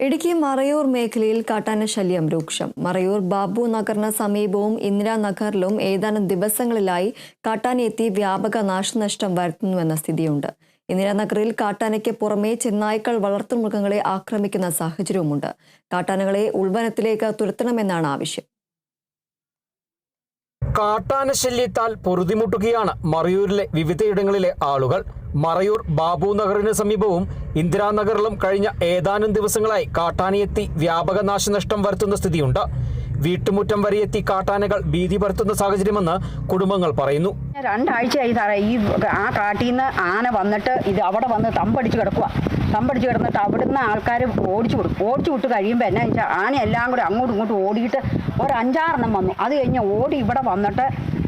ഇടുക്കി മറയൂർ മേഖലയിൽ കാട്ടാന ശല്യം രൂക്ഷം. മറയൂർ ബാബു നഗറിന് സമീപവും ഇന്ദിരാനഗറിലും ഏതാനും ദിവസങ്ങളിലായി കാട്ടാനെത്തി വ്യാപക നാശനഷ്ടം വരുത്തുന്നുവെന്ന സ്ഥിതിയുണ്ട്. ഇന്ദിരാനഗറിൽ കാട്ടാനയ്ക്ക് പുറമെ ചെന്നായ്ക്കൾ വളർത്തുമൃഗങ്ങളെ ആക്രമിക്കുന്ന സാഹചര്യവുമുണ്ട്. കാട്ടാനകളെ ഉൾവനത്തിലേക്ക് തുരത്തണമെന്നാണ് ആവശ്യം. കാട്ടാന ശല്യത്താൽ പൊറുതിമുട്ടുകയാണ് മറയൂരിലെ വിവിധയിടങ്ങളിലെ ആളുകൾ. മറയൂർ ബാബു നഗറിന് സമീപവും ഇന്ദിരാനഗറിലും കഴിഞ്ഞ ഏതാനും ദിവസങ്ങളായി കാട്ടാനയെത്തി വ്യാപക നാശനഷ്ടം വരുത്തുന്ന സ്ഥിതിയുണ്ട്. വീട്ടുമുറ്റം വരെ എത്തി കാട്ടാനകൾ ഭീതി പരത്തുന്ന സാഹചര്യമെന്ന് കുടുംബങ്ങൾ പറയുന്നു. രണ്ടാഴ്ചയായി സാറേ ഈ ആ കാട്ടിൽ നിന്ന് ആന വന്നിട്ട് ഇത് അവിടെ വന്ന് തമ്പടിച്ച് കിടക്കുക തമ്പടിച്ച് കിടന്നിട്ട് അവിടുന്ന് ആൾക്കാർ ഓടിച്ചു വിടും ഓടിച്ചു വിട്ട് കഴിയുമ്പോൾ എന്നാ വെച്ചാൽ ആന എല്ലാം കൂടി അങ്ങോട്ടും ഇങ്ങോട്ടും ഓടിയിട്ട് ഒരു അഞ്ചാറെണ്ണം വന്നു. അത് കഴിഞ്ഞ് ഓടി ഇവിടെ വന്നിട്ട്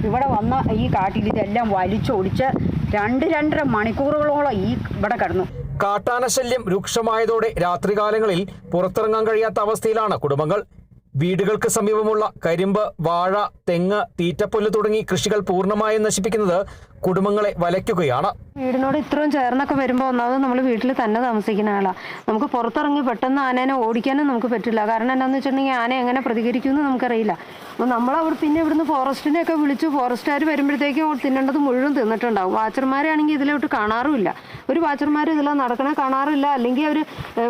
ഇവിടെ വന്ന ഈ കാട്ടിൽ ഇതെല്ലാം വലിച്ചൊടിച്ച് രണ്ട് രണ്ടര മണിക്കൂറുകളോളം ഈ ഇവിടെ കിടന്നു. കാട്ടാനശല്യം രൂക്ഷമായതോടെ രാത്രികാലങ്ങളിൽ പുറത്തിറങ്ങാൻ കഴിയാത്ത അവസ്ഥയിലാണ് കുടുംബങ്ങൾ. വീടുകൾക്ക് സമീപമുള്ള കരിമ്പ് വാഴ തെങ്ങ് തീറ്റപ്പുല്ല് തുടങ്ങി കൃഷികൾ പൂർണമായും നശിപ്പിക്കുന്നത് കുടുംബങ്ങളെ വലയ്ക്കുകയാണ്. വീടിനോട് ഇത്രയും ചേർന്നൊക്കെ വരുമ്പോൾ ഒന്നാമത് നമ്മൾ വീട്ടിൽ തന്നെ താമസിക്കുന്ന ആളാണ് നമുക്ക് പുറത്തിറങ്ങി പെട്ടെന്ന് ആനേനെ ഓടിക്കാനും നമുക്ക് പറ്റില്ല. കാരണം എന്താണെന്ന് വെച്ചിട്ടുണ്ടെങ്കിൽ ആന എങ്ങനെ പ്രതികരിക്കുമെന്ന് നമുക്കറിയില്ല. അപ്പോൾ നമ്മൾ അവിടെ പിന്നെ ഇവിടുന്ന് ഫോറസ്റ്റിനെയൊക്കെ വിളിച്ചു ഫോറസ്റ്റുകാർ വരുമ്പോഴത്തേക്കും തിന്നേണ്ടത് മുഴുവൻ തിന്നിട്ടുണ്ടാവും. വാച്ചർമാരാണെങ്കിൽ ഇതിലോട്ട് കാണാറുമില്ല. ഒരു വാച്ചർമാർ ഇതിലെ നടക്കണേ കാണാറില്ല. അല്ലെങ്കിൽ അവർ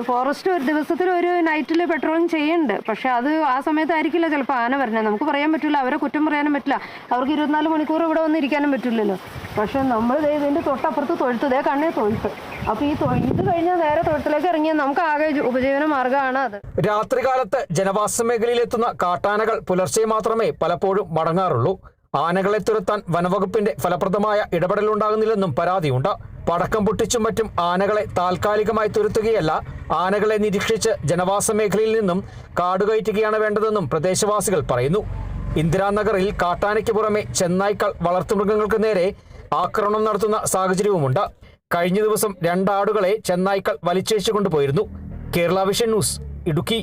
ഫോറസ്റ്റ് ഒരു ദിവസത്തിൽ ഒരു നൈറ്റിൽ പെട്രോളിങ് ചെയ്യുന്നുണ്ട്. പക്ഷേ അത് ആ സമയത്തായിരിക്കില്ല ചിലപ്പോൾ ആന വരണേ നമുക്ക് പറയാൻ പറ്റില്ല. അവരെ കുറ്റം പറയാനും പറ്റില്ല. അവർക്ക് ഇരുപത്തിനാല് മണിക്കൂർ ഇവിടെ വന്ന് ഇരിക്കാനും പറ്റില്ലല്ലോ. പക്ഷേ നമ്മൾ ഇതിന്റെ തൊട്ടപ്പുറത്ത് തൊഴുത്ത്. ദേ കണ്ണേ തൊഴുത്ത്. അപ്പോൾ ഈ ഇത് കഴിഞ്ഞാൽ നേരെ തൊട്ടിലേക്ക് ഇറങ്ങിയാൽ നമുക്ക് ആകെ ഉപജീവന മാർഗമാണ് അത്. രാത്രികാലത്ത് ജനവാസ മേഖലയിലെത്തുന്ന കാട്ടാനകൾ പുലർച്ചെ മാത്രമേ പലപ്പോഴും മടങ്ങാറുള്ളൂ. ആനകളെ തുരത്താൻ വനവകുപ്പിന്റെ ഫലപ്രദമായ ഇടപെടലുണ്ടാകുന്നില്ലെന്നും പരാതിയുണ്ട്. പടക്കം പൊട്ടിച്ചും മറ്റും ആനകളെ താൽക്കാലികമായി തുരത്തുകയല്ല ആനകളെ നിരീക്ഷിച്ച് ജനവാസ മേഖലയിൽ നിന്നും കാടുകയറ്റുകയാണ് വേണ്ടതെന്നും പ്രദേശവാസികൾ പറയുന്നു. ഇന്ദിരാനഗറിൽ കാട്ടാനയ്ക്ക് പുറമെ ചെന്നായ്ക്കൾ വളർത്തുമൃഗങ്ങൾക്ക് നേരെ ആക്രമണം നടത്തുന്ന സാഹചര്യവുമുണ്ട്. കഴിഞ്ഞ ദിവസം രണ്ടാടുകളെ ചെന്നായ്ക്കൾ വലിച്ചേച്ചു കൊണ്ടുപോയിരുന്നു. Kerala vision news Idukki.